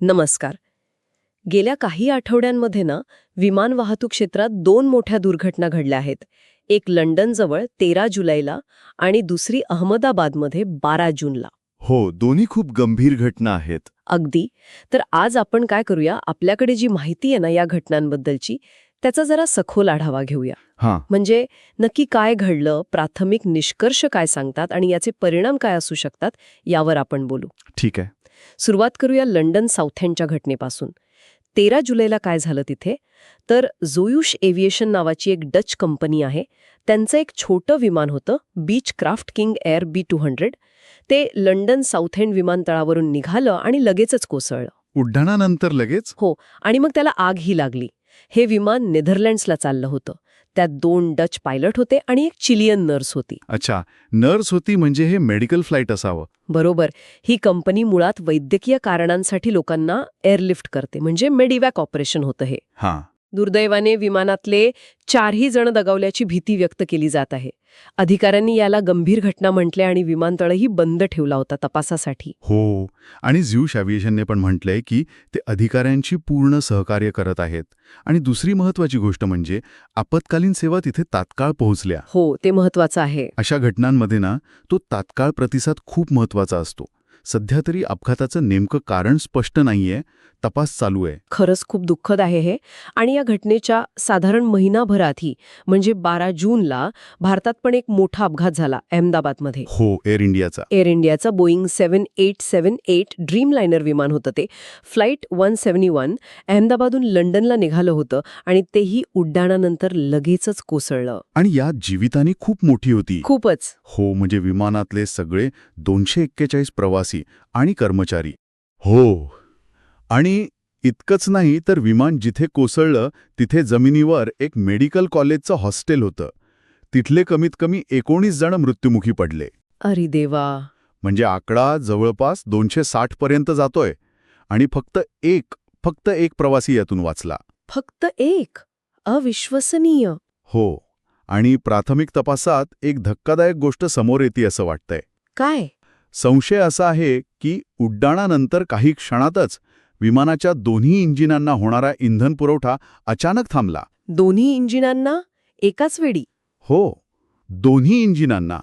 नमस्कार. गेल्या काही आठवड्यांमध्ये ना विमान वाहतूक क्षेत्रात दोन मोठ्या दुर्घटना घडल्या आहेत. एक लंडनजवळ तेरा जुलैला आणि दुसरी अहमदाबादमध्ये बारा जूनला. हो दोन्ही खूप गंभीर घटना आहेत. अगदी. तर आज आपण काय करूया? आपल्याकडे जी माहिती आहे ना या घटनांबद्दलची त्याचा जरा सखोल आढावा घेऊया. हां. म्हणजे नक्की काय घडलं प्राथमिक निष्कर्ष काय सांगतात आणि याचे परिणाम काय असू शकतात यावर आपण बोलू. ठीक आहे. सुरुवात करूया लंडन साऊथेंडच्या घटनेपासून. तेरा जुलैला काय झालं तिथे? तर जोयुष एव्हिएशन नावाची एक डच कंपनी आहे. त्यांचं एक छोटं विमान होतं Beechcraft King Air B two hundred. ते लंडन साऊथेंड विमानतळावरून निघालं आणि लगेचच कोसळलं. उड्डाणानंतर लगेच? आणि मग त्याला आगही लागली. हे विमान नेदरलँड्सला चाललं होतं. त्यात दोन डच पायलट होते आणि एक चिलियन नर्स होती. अच्छा नर्स होती म्हणजे हे मेडिकल फ्लाईट असावं. बरोबर. ही कंपनी मुळात वैद्यकीय कारणांसाठी लोकांना एअरलिफ्ट करते म्हणजे मेडिवॅक ऑपरेशन होतं हे. हां. दुर्दैवाने विमानातले चारही जण दगावल्याची भीती व्यक्त केली जात आहे. अधिकाऱ्यांनी याला गंभीर घटना म्हटले आणि विमानतळही बंद ठेवला होता तपासासाठी. हो आणि ज्यूश ॲव्हिएशनने पण म्हटलंय की ते अधिकाऱ्यांची पूर्ण सहकार्य करत आहेत. आणि दुसरी महत्वाची गोष्ट म्हणजे आपत्कालीन सेवा तिथे तात्काळ पोहोचल्या. हो ते महत्वाचं आहे. अशा घटनांमध्ये ना तो तात्काळ प्रतिसाद खूप महत्त्वाचा असतो. सध्या तरी अपघाताचं नेमकं कारण स्पष्ट नाहीये. तपास चालू आहे. खरंच खूप दुःखद आहे हे. आणि या घटनेच्या साधारण महिनाभरातही म्हणजे बारा जूनला भारतात पण एक मोठा अपघात झाला अहमदाबादमध्ये. हो एअर इंडियाचा. एअर इंडियाचा Boeing seven eight seven eight Dreamliner विमान होतं ते. फ्लाईट वन सेव्हनी वन अहमदाबादून लंडनला निघालं होतं आणि तेही उड्डाणानंतर लगेचच कोसळलं. आणि यात जीवितहानी खूप मोठी होती. खूपच. हो म्हणजे विमानातले सगळे दोनशे एक्केचाळीस प्रवासी आणि कर्मचारी. हो. आणि इतकंच नाही तर विमान जिथे कोसळलं तिथे जमिनीवर एक मेडिकल कॉलेजचं हॉस्टेल होतं. तिथले कमीत कमी एकोणीस जण मृत्युमुखी पडले. अरे देवा. म्हणजे आकडा जवळपास दोनशे साठ पर्यंत जातोय. आणि फक्त एक फक्त एक प्रवासी यातून वाचला. फक्त एक? अविश्वसनीय. हो. आणि प्राथमिक तपासात एक धक्कादायक गोष्ट समोर येते असं वाटतंय. काय? संशय असा आहे की उड्डाणानंतर काही क्षणातच विमानाच्या दोन्ही इंजिनांना होणारा इंधन पुरवठा अचानक थांबला. दोन्ही इंजिनांना? एकाच वेळी? हो दोन्ही इंजिनांना.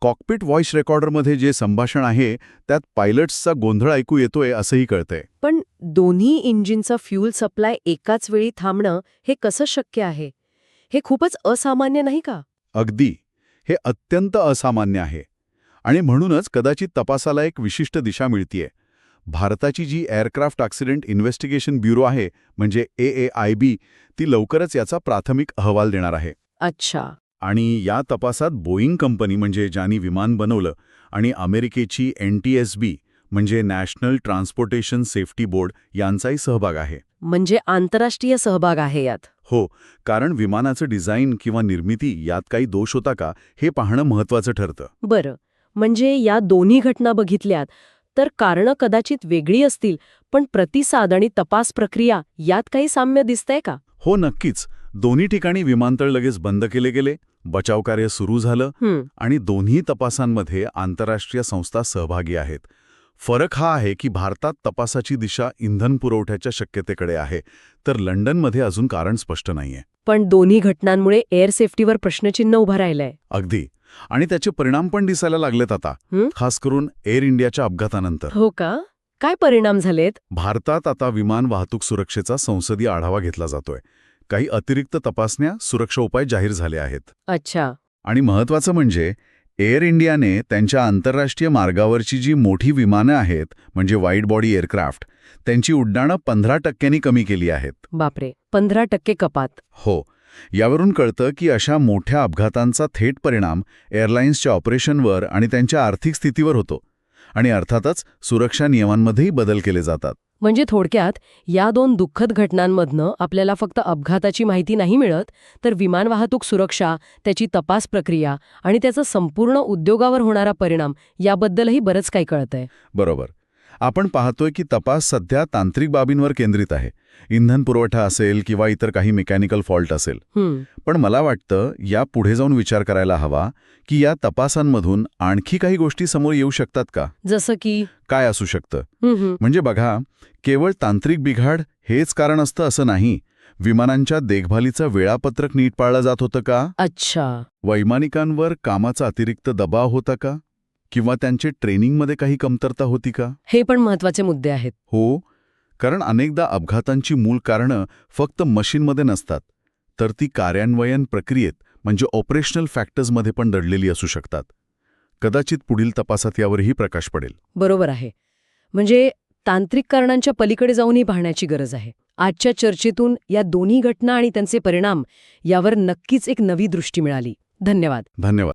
कॉकपिट व्हॉइस रेकॉर्डरमध्ये जे संभाषण आहे त्यात पायलट्सचा गोंधळ ऐकू येतोय असंही कळतंय. पण दोन्ही इंजिनचा फ्यूल सप्लाय एकाच वेळी थांबणं हे कसं शक्य आहे? हे खूपच असामान्य नाही का? अगदी. हे अत्यंत असामान्य आहे. आणि म्हणूनच कदाचित तपासाला एक विशिष्ट दिशा मिळतीये. भारताची जी एअरक्राफ्ट ॲक्सिडेंट इन्व्हेस्टिगेशन ब्युरो आहे म्हणजे ए ए आय बी ती लवकरच याचा प्राथमिक अहवाल देणार आहे. अच्छा. आणि या तपासात बोईंग कंपनी म्हणजे ज्यांनी विमान बनवलं आणि अमेरिकेची एन टी एस बी म्हणजे नॅशनल ट्रान्सपोर्टेशन सेफ्टी बोर्ड यांचाही सहभाग आहे. म्हणजे आंतरराष्ट्रीय सहभाग आहे यात. हो कारण विमानाचं डिझाईन किंवा निर्मिती यात काही दोष होता का हे पाहणं महत्वाचं ठरतं. बरं. म्हणजे या दोन्ही घटना बघितल्यात तर कारणं कदाचित वेगळी असतील पण प्रतिसाद आणि तपास प्रक्रिया यात काही साम्य दिसतंय का? हो नक्कीच. दोन्ही ठिकाणी विमानतळ लगेच बंद केले गेले बचावकार्य सुरू झालं आणि दोन्ही तपासांमध्ये आंतरराष्ट्रीय संस्था सहभागी आहेत. फरक हा आहे की भारतात तपासाची दिशा इंधन पुरवठ्याच्या शक्यतेकडे आहे तर लंडनमध्ये अजून कारण स्पष्ट नाहीये. पण दोन्ही घटनांमुळे एअर सेफ्टीवर प्रश्नचिन्ह उभं राहिलंय. अगदी. आणि त्याचे परिणाम पण दिसायला लागलेत आता? खास करून एअर इंडियाच्या अपघातानंतर. हो का? काय परिणाम झालेत? भारतात आता विमान वाहतूक सुरक्षेचा संसदीय आढावा घेतला जातोय. काही अतिरिक्त तपासण्या सुरक्षा उपाय जाहीर झाले आहेत. अच्छा. आणि महत्वाचं म्हणजे एअर इंडियाने त्यांच्या आंतरराष्ट्रीय मार्गावरची जी मोठी विमानं आहेत म्हणजे वाईड बॉडी एअरक्राफ्ट त्यांची उड्डाणं पंधरा टक्क्यांनी कमी केली आहेत. बापरे पंधरा टक्के कपात. हो यावरून कळतं की अशा मोठ्या अपघातांचा थेट परिणाम एअरलाईन्सच्या ऑपरेशनवर आणि त्यांच्या आर्थिक स्थितीवर होतो आणि अर्थातच सुरक्षा नियमांमध्येही बदल केले जातात. म्हणजे थोडक्यात या दोन दुःखद घटनांमधनं आपल्याला फक्त अपघाताची माहिती नाही मिळत तर विमान वाहतूक सुरक्षा त्याची तपास प्रक्रिया आणि त्याचा संपूर्ण उद्योगावर होणारा परिणाम याबद्दलही बरंच काही कळतंय. बरोबर. आपण पाहतोय की तपास सध्या तांत्रिक बाबींवर केंद्रित आहे. इंधन पुरवठा असेल किंवा इतर काही मेकॅनिकल फॉल्ट असेल. पण मला वाटतं या पुढे जाऊन विचार करायला हवा की या तपासांमधून आणखी काही गोष्टी समोर येऊ शकतात का? जसं की? काय असू शकतं? म्हणजे बघा केवळ तांत्रिक बिघाड हेच कारण असतं असं नाही. विमानांच्या देखभालीचं वेळापत्रक नीट पाळलं जात होतं का? अच्छा. वैमानिकांवर कामाचा अतिरिक्त दबाव होता का? किंवा त्यांचे ट्रेनिंगमध्ये काही कमतरता होती का? हे पण महत्त्वाचे मुद्दे आहेत. हो कारण अनेकदा अपघातांची मूळ कारणं फक्त मशीनमध्ये नसतात तर ती कार्यान्वयन प्रक्रियेत म्हणजे ऑपरेशनल फॅक्टर्समध्ये पण दडलेली असू शकतात. कदाचित पुढील तपासात यावरही प्रकाश पडेल. बरोबर आहे. म्हणजे तांत्रिक कारणांच्या पलीकडे जाऊनही पाहण्याची गरज आहे. आजच्या चर्चेतून या दोन्ही घटना आणि त्यांचे परिणाम यावर नक्कीच एक नवी दृष्टी मिळाली. धन्यवाद. धन्यवाद.